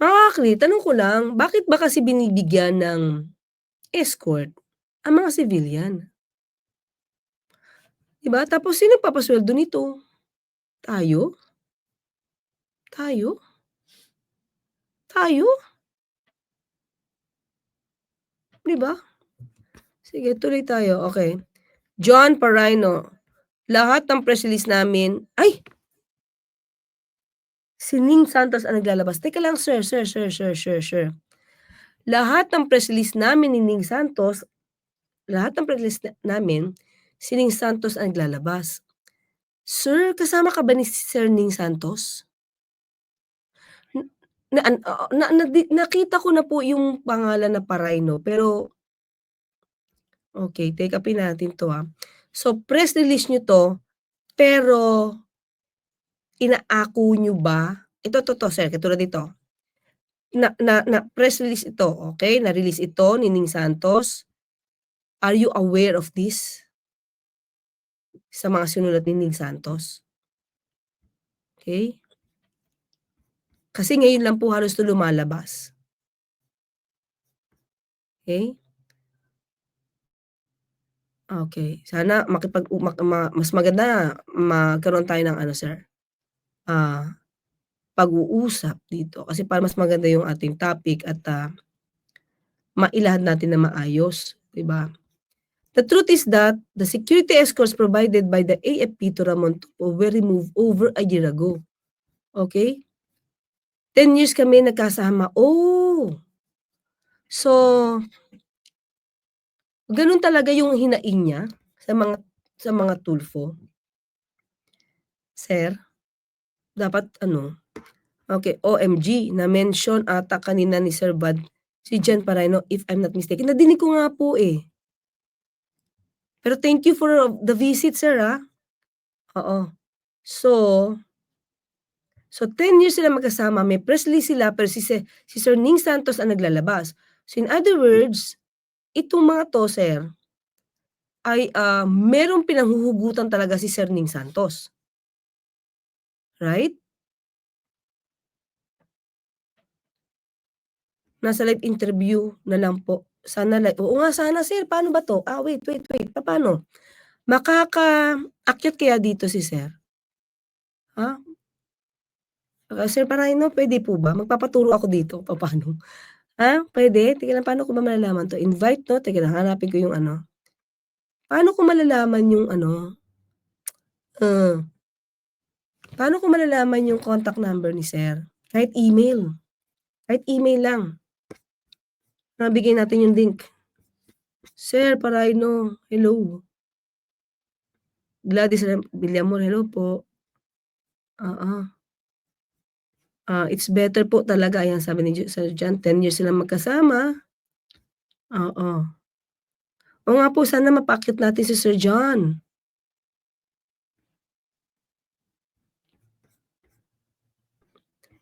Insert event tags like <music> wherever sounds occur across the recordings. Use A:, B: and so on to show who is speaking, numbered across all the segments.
A: Actually, tanong ko lang, bakit ba kasi binibigyan ng escort ang mga civilian? 'Di ba? Tapos sino nagpapasuweldo nito? Tayo? Tayo? Tayo? 'Di ba? Sige tuloy tayo, okey. John Paraino, lahat ng press release namin ay! Si Ning Santos ang naglalabas. Teka lang sir, sir, sir, sir, sir, sir. Lahat ng press release namin ni Ning Santos, lahat ng press release na namin, si Ning Santos ang naglalabas. Sir, kasama ka ba ni Sir Ning Santos? N na an oo, na nakita ko na po yung pangalan na Paraino pero Okey, take upin natin 'to, ah. So, press release niyo 'to, pero inaako niyo ba ito, 'to, 'to sir, katulad nito. Na na na press release ito, okey, na-release ito ni Ning Santos. Are you aware of this? Sa mga sinulat ni Ning Santos? Okey. Kasi ngayon lang po halos 'to lumalabas. Okey. Okey, sana makipag mas maganda magkaroon tayo ng ano sir, ah, pag-uusap dito kasi para mas maganda yung ating topic at, ah, mailahad natin ng maayos, 'di ba? The truth is that the security escorts provided by the AFP to Ramon Tulfo were removed over a year ago. Okey? 10 years kami nagkasama. Oh! So Gano'n talaga yung hinaing niya sa mga sa mga Tulfo? Sir? Dapat ano, okey, OMG na-mention ata kanina ni Sir Vad si John Paraino if I'm not mistaken. Nadinig ko nga po, eh. Pero thank you for the visit sir, ah. Oo. So so 10 years sila magkasama, may press release sila pero si si Sir Ning Santos ang naglalabas. So in other words, itong mga 'to sir ay, ah, merong pinanghuhugutan talaga si Sir Ning Santos. Right? Nasa live interview na lang po. Sana live oo nga sana sir, paano ba 'to? Ah, wait, wait, wait, papaano? Makakaakyat kaya dito si sir? Ha? Ah, Sir Paraino, puwede po ba? Magpapaturo ako dito, <laughs> papaano? Ha, puwede? Teka lang, paano ko ba malalaman 'to? Invite 'to, teka lang hanapin ko yung ano. Paano ko malalaman yung ano, ah, paano ko malalaman yung contact number ni sir? Kahit email, kahit email lang. Nabigay natin yung link. Sir Paraino, hello. Gladys Villamor, hello po. Oo. Ah, it's better po talaga, ayan sabi ni Sir John, 10 years silang magkasama. Oo. Oo nga po, sana mapaakyat natin si Sir John.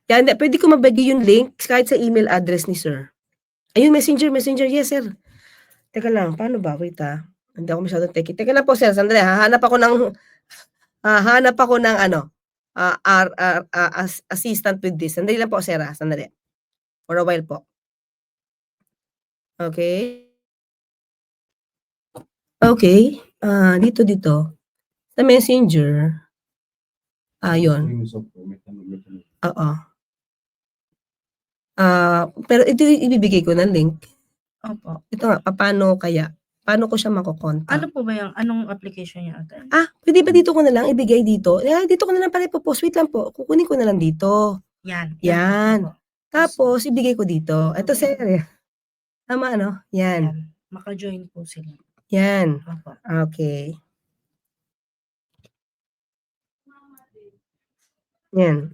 A: Hindi puwede ko mabigay yung link kahit sa email address ni sir. Ayun, Messenger, Messenger, yes sir. Teka lang, paano ba? Wait, ah. Hindi ako masyadong techy. Teka lang po sir, sandali hahanap ako ng hahanap ako ng ano, ah, ar ar ah, as assistant with this. Sandali lang po sir, ah, sandali. For a while po. Okey. Okey, ah, dito, dito. Sa Messenger. Ah, yun. Oo. Ah, pero ito ibibigay ko na link.
B: Opo.
A: Ito nga, papaano kaya? Paano ko siya
B: Ano
A: mako-contact?
B: po ba yung anong application niyo ate?
A: Ah, puwede ba dito ko na lang ibigay dito? Eh, dito ko na lang pala ipo-post, wait lang po, kukunin ko na lang dito.
B: Yan,
A: Yan.
B: opo.
A: Tapos ibigay ko dito. Eto sir, tama ano? Yan.
B: Yan, maka-join po sila.
A: Yan,
B: Opo.
A: okey. Yan.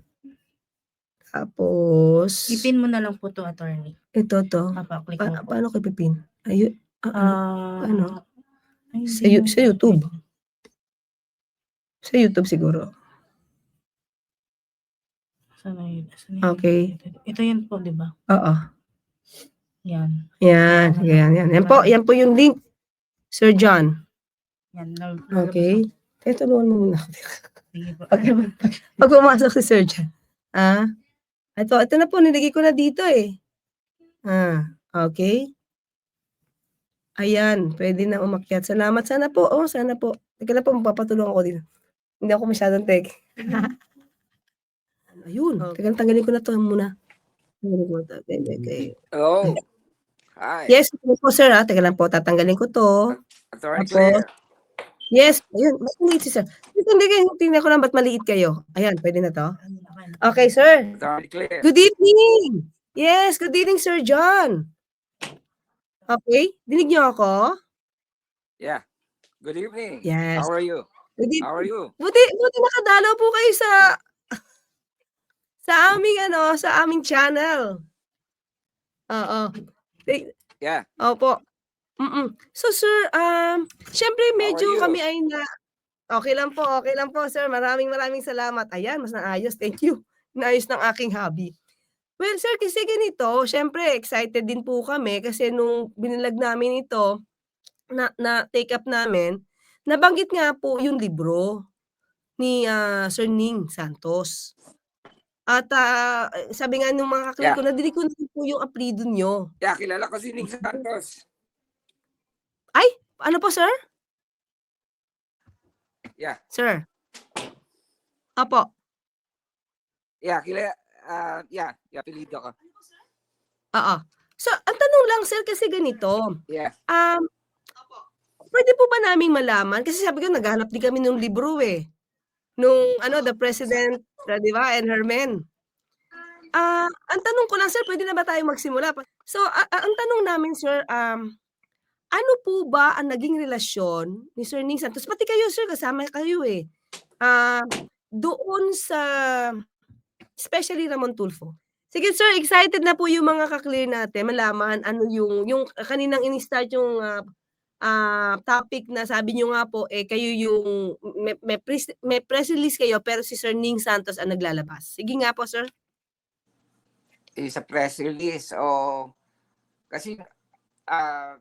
A: Tapos
B: I-pin mo na lang po 'to attorney.
A: Ito 'to.
B: Papa-click
A: Pa
B: mo po.
A: paano ko ipi-pin? Ayu ah, ano?
B: Ah,
A: Paano?
B: ay
A: Sa
B: hindi mo
A: sa YouTube? Sa YouTube siguro?
B: Saan na yun? Saan na yun?
A: Okey.
B: Ito ito yun po, 'di ba?
A: Oo.
B: Yan.
A: Yan, sige yan, yan. Yan po, yan po yung link. Sir John.
B: Yan, lal lalabas
A: Okey. Teka, tulungan mo muna ako.
B: Sige po.
A: Pag <laughs> pag pumasok si Sir John, ah, Ito, ito na po nilagay ko na dito, eh. Ah, okey. Ayan, puwede na umakyat. Salamat, sana po, oh, sana po. Teka lang po magpapatulong ako dito. Hindi ako masyadong teki. <laughs> Ayun, teka lang tanggalin ko na 'to muna. Tanggalin ko na 'to, okey, okey.
C: Hello. Hi.
A: Yes, po sir, ah, teka lang po tatanggalin ko 'to.
C: Attorney
A: Tapos
C: Claire.
A: yes, ayun, ba't maliit si sir? Hindi, tingnan ko lang ba't maliit kayo. Ayan, puwede na 'to? Okay, sir. Good evening! Yes, good evening, Sir John. Okey, dinig niyo ako?
C: Yeah. Good evening.
A: Yes.
C: How are you?
A: Good
C: How are you?
A: Buti buti nakadalaw po kayo sa <laughs> sa aming ano, sa aming channel. Oo.
C: Yeah.
A: Opo. Mm. So sir, um, siyempre medyo kami ay na okey lang po, okey lang po sir. Maraming maraming salamat. Ayan, mas naayos, thank you. <laughs> Naayos ng aking hobby. Well sir, kasi ganito, siyempre excited din po kami kasi nung binilag namin ito, na na-take up namin, nabanggit nga po yung libro ni, ah, Sir Ning Santos. At, ah, sabi nga nung mga
C: Yeah.
A: ko, nadinig ko na po yung apelyido niyo.
C: Yeah, kilala ko si Ning Santos.
A: Ay, ano po sir?
C: Yeah.
A: Sir? Opo.
C: Yeah, kilala ah, yeah, yeah, apelyido ko.
A: Oo. So, ang tanong lang sir kasi ganito,
C: Yeah.
A: um, puwede po ba naming malaman kasi sabi ko naghahanap din kami nung libro, eh, nung ano, The President, 'di ba, and Her Men. Ah, ang tanong ko lang sir, puwede na ba tayong magsimula? So, ah, ang tanong namin sir, um, ano po ba ang naging relasyon ni Sir Ning Santos, pati kayo sir kasama kayo, eh, ah, doon sa especially Ramon Tulfo? Sige sir, excited na po yung mga ka-clear natin malaman ano yung yung kaninang ini-start yung, ah, ah, topic na sabi niyo nga po, eh, kayo yung may may pres may press release kayo pero si Sir Ning Santos ang naglalabas. Sige nga po sir.
C: Eh, sa press release o kasi ah,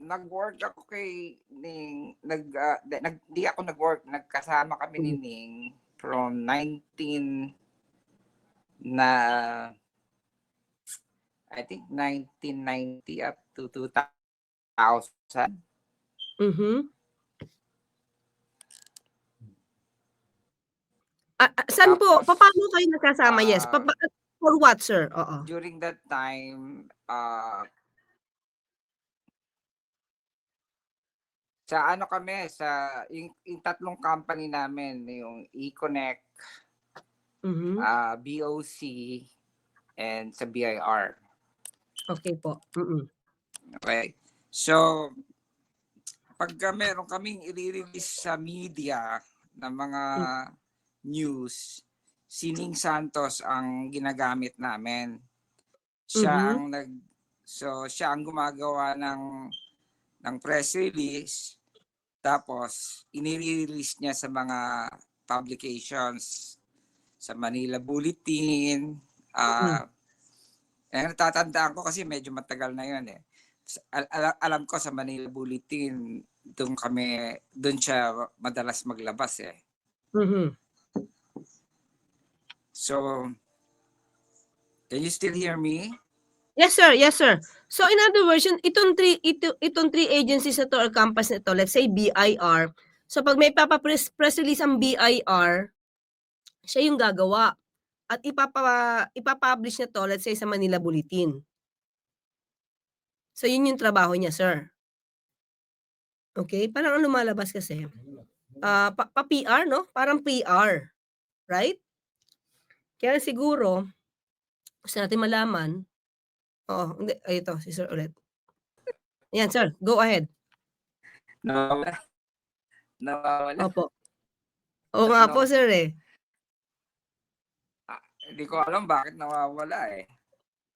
C: nag-work ako kay Ning nag di, nag di ako nag-work, nagkasama kami ni
A: Hmm.
C: Ning from 19 na I think 1990 up to 2000.
A: Mhm. Ah, ah, saan po?
C: Tapos,
A: Papaano kayo nagkasama? Yes,
C: ah,
A: papa for what sir? Oo.
C: during that time, ah sa ano kami, sa yung, yung tatlong company namin, yung Econnect,
A: Mhm.
C: ah BOC, and sa BIR.
A: Okey po. Mm.
C: Okay. So, pagka meron kaming i-release sa media na mga
A: Hmm.
C: news, si Ning Santos ang ginagamit namin. Siya
A: Mhm.
C: ang nag so siya ang gumagawa ng ng press release tapos inire-release niya sa mga publications sa Manila Bulletin ah eh, natatandaan ko kasi medyo matagal na yun eh. Al- al- alam ko sa Manila Bulletin, doon kami, doon siya madalas maglabas eh.
A: Mhm.
C: So, can you still hear me?
A: Yes sir, yes sir. So in other words, yung itong 3 ito itong 3 agencies na 'to or campus na 'to, let's say BIR, so pag may papa-press press release ang BIR, siya yung gagawa at ipapa ipa-publish niya 'to, let's say sa Manila Bulletin. So yun yung trabaho niya sir. Okey, parang ang lumalabas kasi, ah, pa pa-PR 'no, parang PR, right? Kaya siguro, gusto natin malaman oo, hindi, ay ito si sir ulit. Ayan sir, go ahead.
C: Nawawala. Nawawala.
A: Opo. Oo nga po sir, eh.
C: Ah, hindi ko alam bakit nawawala eh.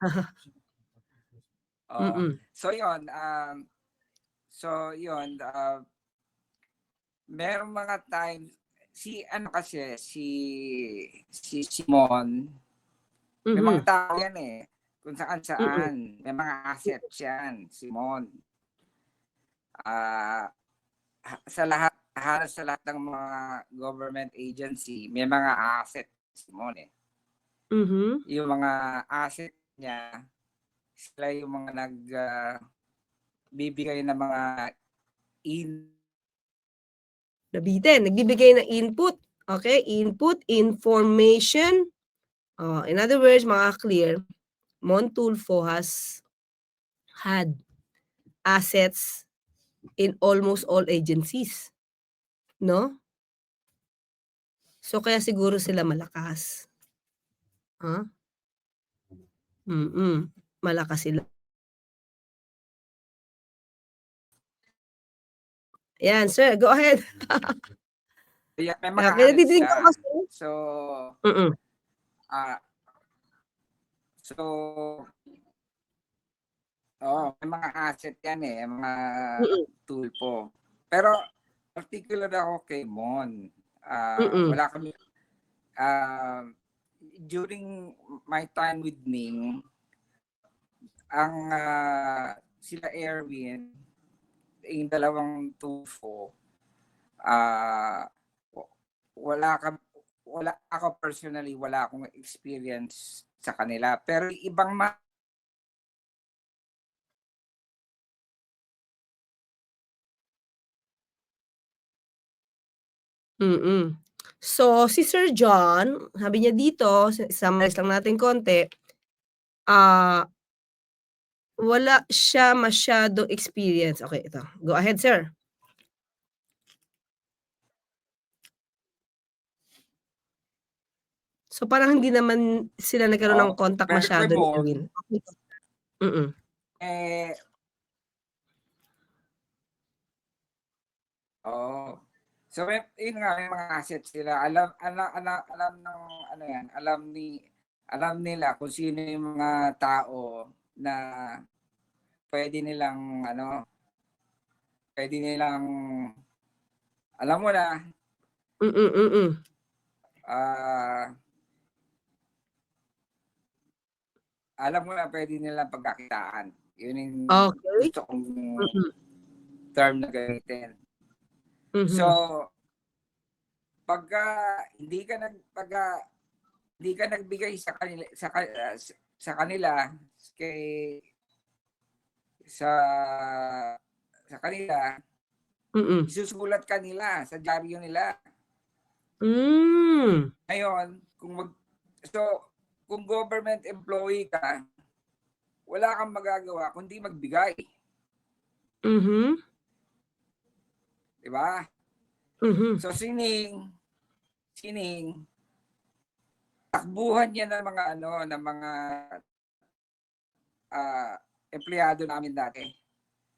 C: <laughs> Oo.
A: Mm.
C: So yon um so yon uh, merong mga time si ano kasi si si Simon may mga tao yan eh kung saan saan may mga assets yan Simon ah ha- sa lahat halos sa lahat ng mga government agency may mga asset si Simon eh
A: Mhm.
C: yung mga asset niya, sila yung mga nag ah, bibigay ng mga in
A: Nabitin, nagbibigay ng input. Okay, input, information. Oh, in other words, mga clear, Montulfo has had assets in almost all agencies. No? So kaya siguro sila malakas. Ha? Mm. Malakas sila. Yan, sir, go ahead.
C: Kaya may mga
A: nadidinig ko kasi.
C: So,
A: Mm.
C: ah so, oo, may mga asset yan eh, mga tulpo. Pero, particular ako kay Mon.
A: Mm.
C: wala kami, ah, during my time with Ning, ang ah, sila Erwin, yung dalawang tulpo, ah, w- wala ka wala ako personally wala akong experience sa kanila pero ibang ma-
A: Mm. So, si Sir John, sabi niya dito, summarize lang natin konti, ah wala siya masyadong experience. Okay, ito. Go ahead, sir. So, parang hindi naman sila nagkaroon ng
C: Oo,
A: contact masyado ni Erwin. Mm.
C: eh Oo. So may, yun nga may mga assets sila. Alam alam alam, alam ng ano yan, alam ni alam nila kung sino yung mga tao na pwede nilang ano pwede nilang alam mo na
A: Mm, mm.
C: ah alam mo na pwede nilang pagkakitaan. Yun yung
A: Okay.
C: gusto kong
A: Mm.
C: term na gamitin. So,
A: Mhm.
C: pagka hindi ka nag pagka hindi ka nagbigay sa kanila sa sa, kanila kay sa sa kanila
A: Mm.
C: isusulat ka nila sa dyaryo nila.
A: Hmm.
C: Ngayon, kung mag so kung government employee ka, wala kang magagawa kundi magbigay,
A: Mhm.
C: 'di ba?
A: Mhm.
C: So sining sining takbuhan niya ng mga ano ng mga ah empleyado namin dati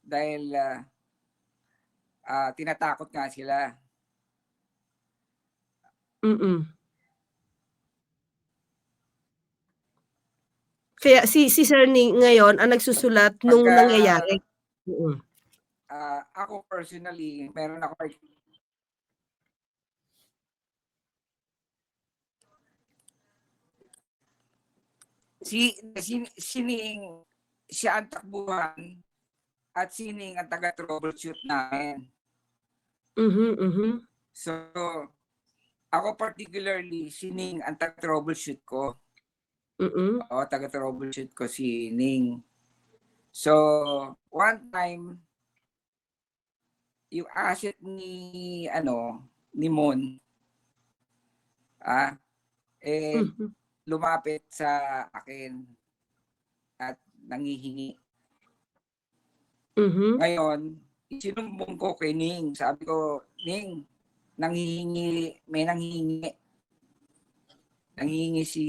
C: dahil ah, ah, tinatakot nga sila.
A: Mm. Kaya si si Sir ni ngayon ang nagsusulat nung
C: Pagka
A: nangyayari.
C: Ah, ako personally, meron ako si, si sining siya ang takbuhan at sining ang taga troubleshoot namin.
A: Mhm, mhm.
C: So, ako particularly, si Ning ang taga-troubleshoot ko.
A: Mm.
C: Oo, taga-troubleshoot ko si Ning. So, one time, yung asset ni, ano, ni Mon, ah, eh,
A: Mhm.
C: lumapit sa akin at nangihingi.
A: Mhm.
C: Ngayon, isinumbong ko kay Ning. Sabi ko, Ning, nanghihingi, may nanghihingi. Nanghihingi si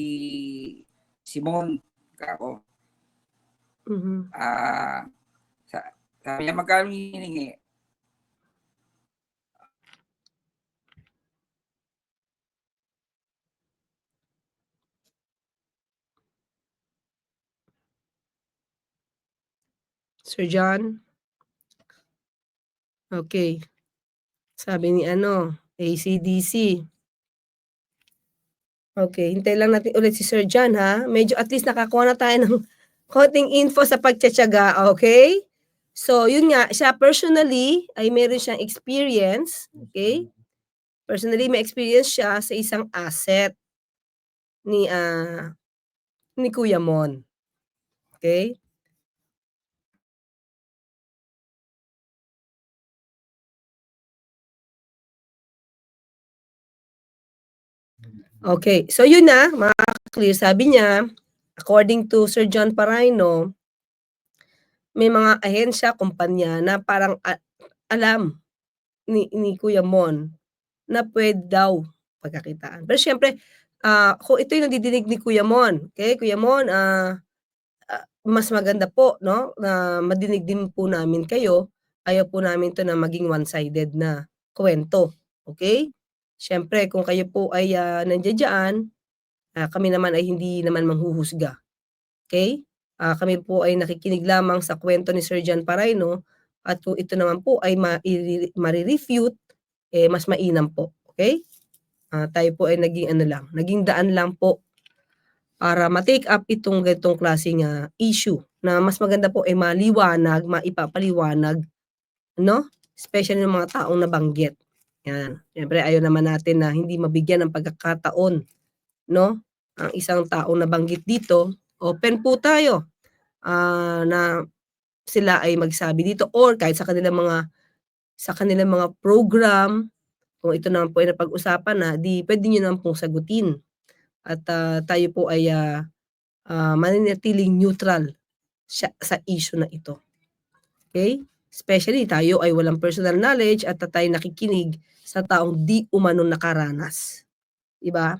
C: Simon kako.
A: Mhm.
C: Ah, sa, sabi niya magkano hihingi?
A: Sir John? Okay. Sabi ni ano, AC/DC. Okay, hintayin lang natin ulit si Sir John ha. Medyo at least nakakuha na tayo ng <laughs> konting info sa pagtitiyaga, okay? So, yun nga, siya personally ay meron siyang experience, okay? Personally, may experience siya sa isang asset ni, ah, ni Kuya Mon. Okey? Okey, so yun na, makaka-clear. Sabi niya, according to Sir John Paraino may mga ahensya, kumpanya na parang alam ni ni Kuya Mon na puwede daw pagkakitaan. Pero siyempre, ah, kung ito yung nadidinig ni Kuya Mon, okey, Kuya Mon, ah, mas maganda po 'no, na madinig din po namin kayo. Ayaw po namin 'to na maging one-sided na kuwento, okey? Siyempre kung kayo po ay, ah, nandiya-diyan, ah, kami naman ay hindi naman manghuhusga, okey? Ah, kami po ay nakikinig lamang sa kuwento ni Sir John Paraino at kung ito naman po ay mairere mare-refute, eh, mas mainam po, okey? Ah, tayo po ay naging ano lang, naging daan lang po para ma-take up itong ganitong klaseng, ah, issue na mas maganda po ay maliwanag, maipapaliwanag 'no, especially ng mga taong nabanggit, 'yan. Siyempre ayaw naman natin na hindi mabigyan ng pagkakataon 'no, ang isang taong nabanggit dito. Open po tayo, ah, na sila ay magsabi dito or kahit sa kanilang mga sa kanilang mga program, kung ito naman po ay napag-usapan na, 'di puwede niyo naman pong sagutin at, ah, tayo po ay, ah, ah, mananatiling neutral siya sa issue na ito, okey? Especially tayo ay walang personal knowledge at tayo nakikinig sa taong 'di umano nakaranas, 'di ba?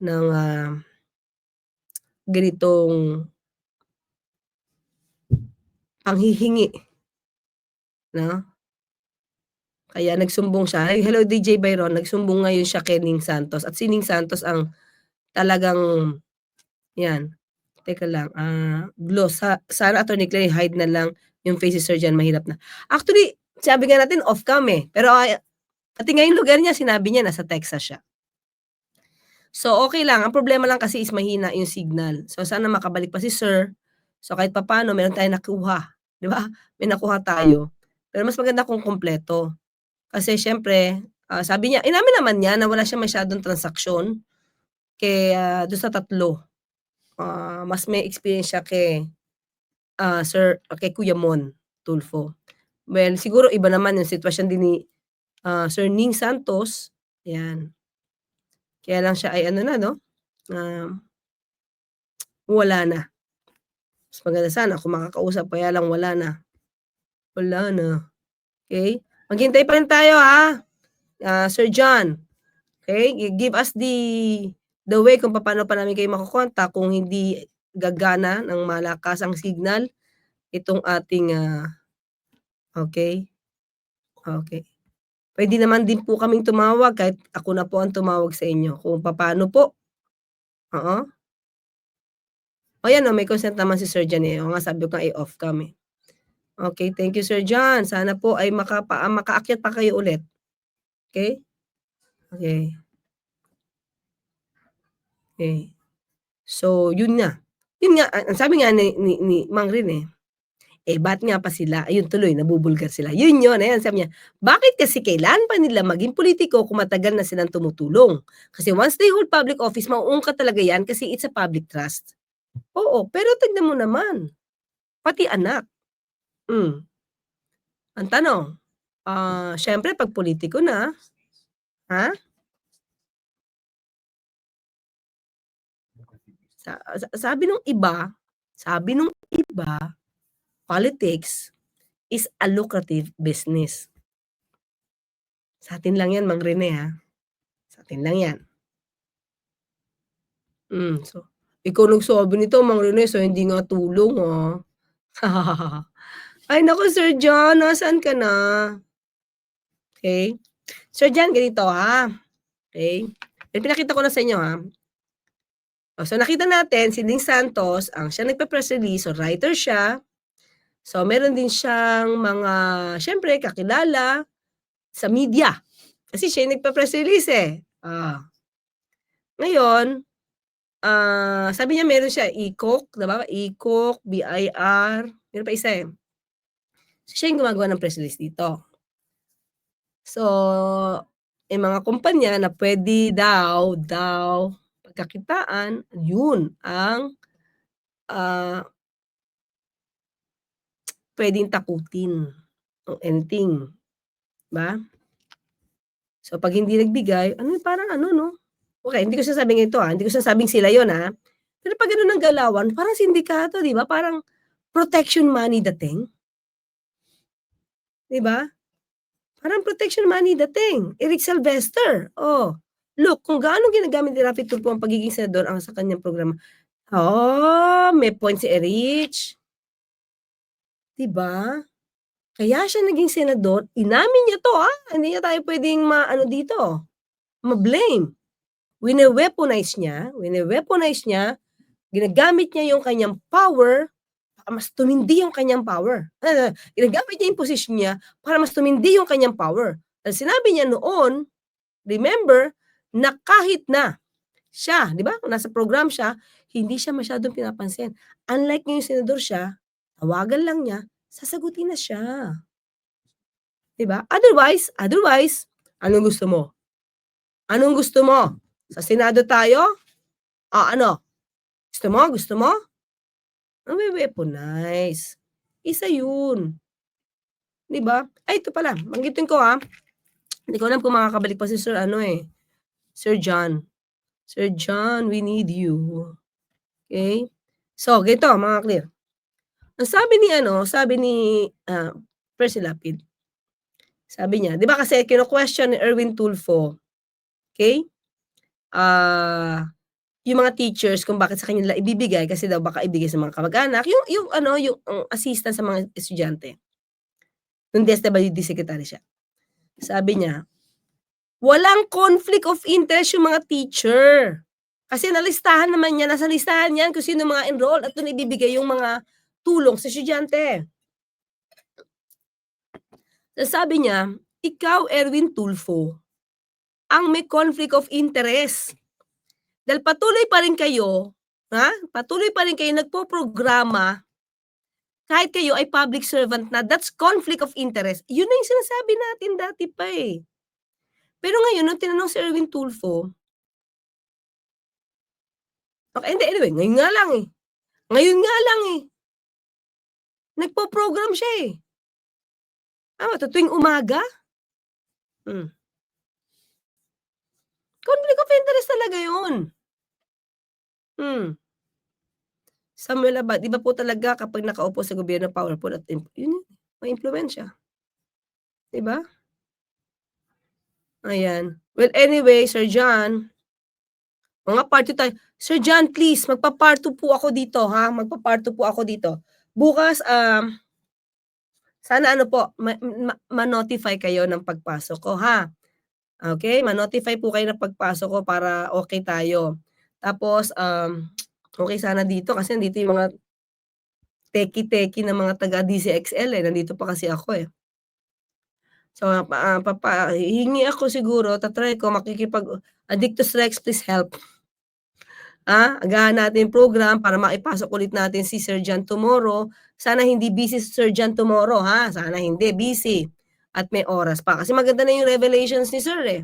A: Ng, ah ganitong panghihingi. 'No? Kaya nagsumbong siya. Hello DJ Byron, nagsumbong ngayon siya kay Ning Santos at si Ning Santos ang talagang 'yan, teka lang, ah, gloss sa sana Attorney Clary hide na lang yung face si Sir John mahirap na. Actually, sabi nga natin off cam, eh, pero, ah, pati nga yung lugar niya sinabi niya nasa Texas siya. So, okey lang, ang problema lang kasi is mahina yung signal. So, sana makabalik pa si Sir. So, kahit papaano meron tayong nakuha, 'di ba? May nakuha tayo. Pero mas maganda kung kumpleto. Kasi siyempre, ah, sabi niya inamin naman niya na wala siyang masyadong transaksyon kaya dun sa tatlo. Ah, mas may experience siya kay, ah, Sir kay Kuya Mon Tulfo. Well, siguro iba naman yung sitwasyon din ni, ah, Sir Ning Santos, 'yan. Kaya lang siya ay ano na 'no, um wala na. Mas maganda sana kung makakausap kaya lang wala na. Wala na, okey? Maghintay pa rin tayo, ha, ah, Sir John. Okey, gi give us the the way kung papaano pa namin kayo mako-contact kung hindi gagana ng malakas ang signal itong ating, ah okey, okey. Puwede naman din po kaming tumawag kahit ako na po ang tumawag sa inyo kung papaano po. Oo. O 'yan, oh, may consent naman si Sir John, eh. Oo nga sabi ko nga, off cam, eh. Okey, thank you Sir John. Sana po ay makapa makaakyat pa kayo ulit. Okey? Okey. Okey. So, yun nga. Yun nga, ang sabi nga ni ni ni Mang Rin, eh, eh, ba't nga pa sila ayun tuloy nabubulgar sila. Yun yun, ayan sabi niya, "Bakit kasi kailangan pa nila maging politiko kung matagal na silang tumutulong? Kasi once they hold public office mauungkat talaga yan kasi it's a public trust." Oo, pero tignan mo naman, pati anak. Hmm. Ang tanong, ah, siyempre 'pag pulitiko na ha? Sa sa sabi nung iba sabi nung iba, politics is a lucrative business. Sa atin lang yan Mang Rene, ha. Sa atin lang yan. Hmm, so ikaw nagsabi nito Mang Rene, so hindi nga tulong, ah. <laughs> Ay naku Sir John, nasaan ka na? Okey. Sir John ganito, ha, okey. Ipinakita ko na sa inyo, ha. Oh, so nakita natin si Ning Santos ang siyang nagpe-press release, so writer siya. So meron din siyang mga siyempre kakilala sa media. Kasi siya yung nagpe-press release, eh. Ah. Ngayon, ah, sabi niya meron siya ECOC, 'di ba? ECOC, BIR, meron pa isa, eh. Siya yung gumagawa ng press release dito. So, may mga kumpanya na puwede daw daw pagkakitaan, yun ang, ah puwedeng takutin o anything, ba? So, 'pag hindi nagbigay, ano parang ano 'no, okey hindi ko sinasabing ito, ah, hindi ko sinasabing sila yun, ah. Pero 'pag gano'n ang galawan parang sindikato 'di ba, parang protection money dating. 'Di ba? Parang protection money dating, Eric Sylvester, oh, look kung gaano ginagamit ni Raffy Tulfo ang pagiging senador ang sa kanyang programa. Oh, may point si Erich. 'Di ba? Kaya siya naging senador, inamin niya 'to, ah, hindi niya tayo puwedeng maano dito, ma-blame. Wine-weaponize niya, wine-weaponize niya, ginagamit niya yung kanyang power para mas tumindi yung kanyang power. Ah, ginagamit niya yung posisyon niya para mas tumindi yung kanyang power. Dahil sinabi niya noon, remember, na kahit na siya, 'di ba, nasa program siya, hindi siya masyadong pinapansin. Unlike ngayong senador siya, tawagan lang niya, sasagutin na siya. 'Di ba? Otherwise otherwise, anong gusto mo? Anong gusto mo? Sa Senado tayo? O ano? Gusto mo, gusto mo? Nawe-weaponize. Isa yun. 'Di ba? Ay ito pala, banggitin ko, ah. Hindi ko alam kung makakabalik pa si Sir ano, eh, Sir John. Sir John, we need you. Okey? So, ganito mga clear. Ang sabi ni ano, sabi ni, ah, Percy Lapid, sabi niya, 'di ba kasi kino-question ni Erwin Tulfo, okey? Ah, yung mga teachers kung bakit sa kanya nila ibibigay kasi daw baka ibigay sa mga kamag-anak, yung yung ano, yung ang assistant sa mga estudyante. Nung DSWD secretary siya. Sabi niya, walang conflict of interest yung mga teacher. Kasi nalistahan naman niya, nasa listahan niyan kung sino mga enroll at dun ibibigay yung mga tulong sa estudyante. Tas sabi niya, ikaw Erwin Tulfo, ang may conflict of interest. Dahil patuloy pa rin kayo, ha, patuloy pa rin kayo nagpoprograma kahit kayo ay public servant na, that's conflict of interest. Yun na yung sinasabi natin dati pa, eh. Pero ngayon nung tinanong si Erwin Tulfo Okay, hindi anyway, ngayon nga lang, eh. Ngayon nga lang, eh. Nagpo-program siya, eh. Tama to tuwing umaga? Hmm. Conflict of interest talaga yun. Hmm. Samuel Abad, iba po talaga kapag nakaupo sa gobyerno powerful at yun yun, maimpluwensiya. 'Di ba? Ayan. Well, anyway, Sir John mga part 2 tayo. Sir John, please magpa-part 2 po ako dito, ha, magpa-part 2 po ako dito. Bukas, um sana ano po, ma ma ma-notify kayo ng pagpasok ko, ha. Okey, ma-notify po kayo ng pagpasok ko para okey tayo. Tapos, um, okey sana dito kasi nandito yung mga techie-techie na mga taga DCXL, eh, nandito pa kasi ako, eh. So, ah, papa hihingi ako siguro, ta-try ko makikipag Addictus Rex, please help. Ah, agahan natin program para maipasok ulit natin si Sir John tomorrow. Sana hindi busy si Sir John tomorrow, ha, sana hindi busy at may oras pa. Kasi maganda na yung revelations ni Sir, eh.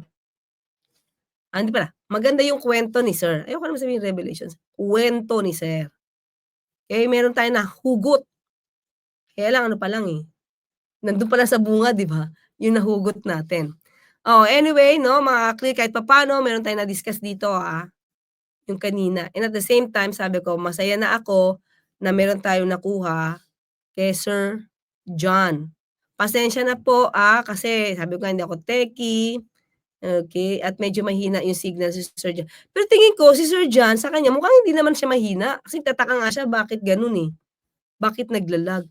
A: Ah, hindi pala, maganda yung kuwento ni Sir. Ayoko naman sabihin revelations, kuwento ni Sir. Eh, meron tayong nahugot. Kaya lang ano pa lang, eh, nandun pa lang sa bunga 'di ba, yung nahugot natin. Oh, anyway 'no, mga ka-clear kahit papaano meron tayong na-discuss dito, ah, yung kanina. And at the same time sabi ko masaya na ako na meron tayong nakuha kay Sir John. Pasensya na po, ah, kasi sabi ko hindi ako techie, okey, at medyo mahina yung signal si Sir John. Pero tingin ko si Sir John sa kanya mukhang hindi naman siya mahina, kasi nagtataka nga siya bakit gano'n, eh. Bakit nagla-lag?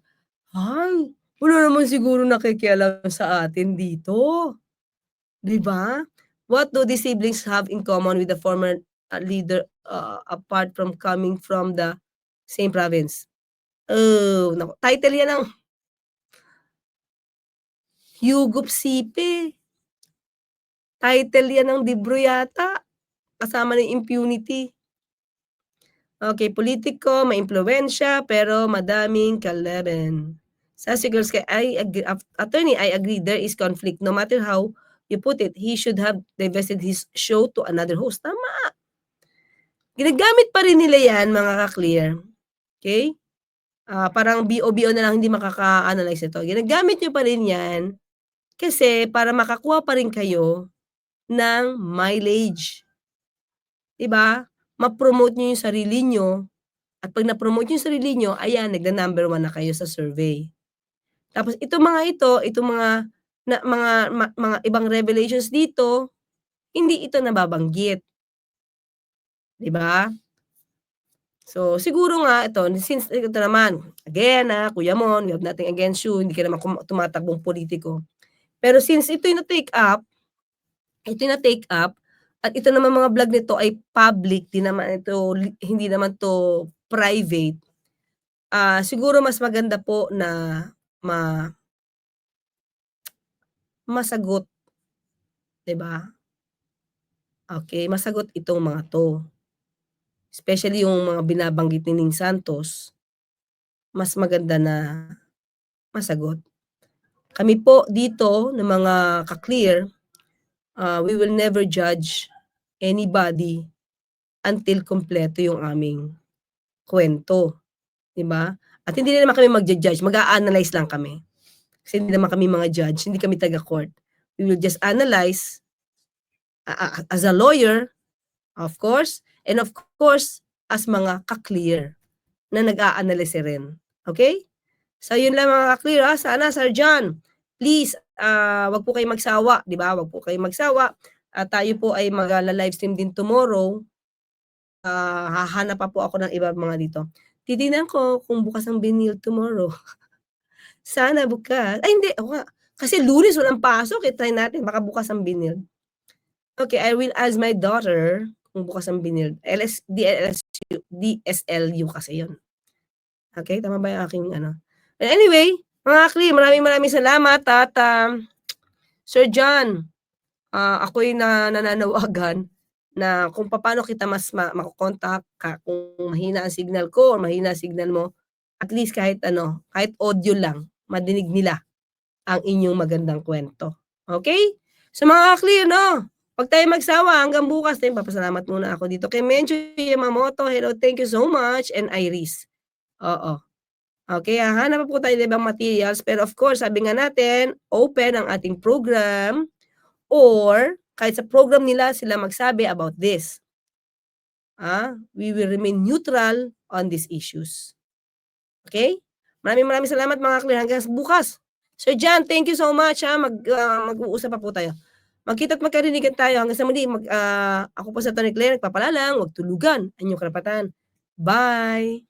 A: Ay, wala naman siguro nakikialam sa atin dito. 'Di ba? What do the siblings have in common with the former, ah, leader, uh, apart from coming from the same province? Oh, naku, title yan ng Hugop Sipe. Title yan ng libro yata, kasama ng impunity. Okey, politiko, maimpluwensiya, pero madaming kaleben. Sassy Girls I agree at attorney, I agree there is conflict no matter how you put it, he should have divested his show to another host, tama. Ginagamit pa rin nila yan mga ka-clear. Okay? Ah, parang BO-BO na lang hindi makaka-analyze ito. Ginagamit nyo pa rin yan kasi para makakuha pa rin kayo ng mileage. 'Di ba? Ma-promote nyo yung sarili nyo at pag na-promote yung sarili nyo, ayan, nagna-number one na kayo sa survey. Tapos itong mga ito, itong mga na, mga ma- mga ibang revelations dito, hindi ito nababanggit. 'Di ba? So, siguro nga ito, since ito naman, again, ah, Kuya Mon, we have nothing against you, hindi ka naman tumatakbong politiko. Pero since ito yung na-take up, ito yung na-take up, at ito naman mga vlog nito ay public, di naman ito, hindi naman to private, ah siguro mas maganda po na ma masagot, 'di ba? Okay, masagot itong mga 'to. Especially yung mga binabanggit ni Ning Santos, mas maganda na masagot. Kami po dito ng mga ka-clear, ah, we will never judge anybody until kumpleto yung aming kwento, 'di ba? At hindi rin naman kami magja-judge, mag-a-analyze lang kami. Kasi hindi naman kami mga judge, hindi kami taga-court. We will just analyze a- as a lawyer, of course, and of course, as mga ka-clear na nag-a-analyze rin. Okay? So, yun lang mga ka-clear. Ha? Sana, Sir John, please, ah wag po kayo magsawa, di ba? Wag po kayo magsawa. At tayo po ay mag-livestream din tomorrow. Ah, hahanap pa po ako ng iba mga dito. Titignan ko kung bukas ang binil tomorrow. <laughs> Sana bukas. Ay, hindi. Ako nga. Kasi lunes walang pasok. Eh, try natin. Baka bukas ang binil. Okay, I will ask my daughter kung bukas ang binil. LS, DLSU, DSLU kasi yun. Okay, tama ba yung aking ano? But anyway, mga Kli, maraming maraming salamat at um, Sir John, ah, ako'y na nananawagan na kung paano kita mas ma- makokontak ka kung mahina ang signal ko or mahina ang signal mo, at least kahit ano, kahit audio lang, madinig nila ang inyong magandang kwento. Okay? So mga clear, no? Pag tayo magsawa, hanggang bukas tayo, papasalamat muna ako dito kay Mencho Yamamoto. Hello, thank you so much. And Iris. Oo. Okay, ah, hanap pa po tayo ng ibang materials. Pero of course, sabi nga natin, open ang ating program or kahit sa program nila sila magsabi about this. Ah, we will remain neutral on these issues. Okay? Maraming maraming salamat mga clear hanggang bukas. Sir John, thank you so much ha. Mag, ah, mag-uusap pa po tayo. Magkita at magkarinigan tayo hanggang sa muli. Mag, ah, ako po sa Tony Claire, nagpapalalang, huwag tulugan ang inyong karapatan. Bye!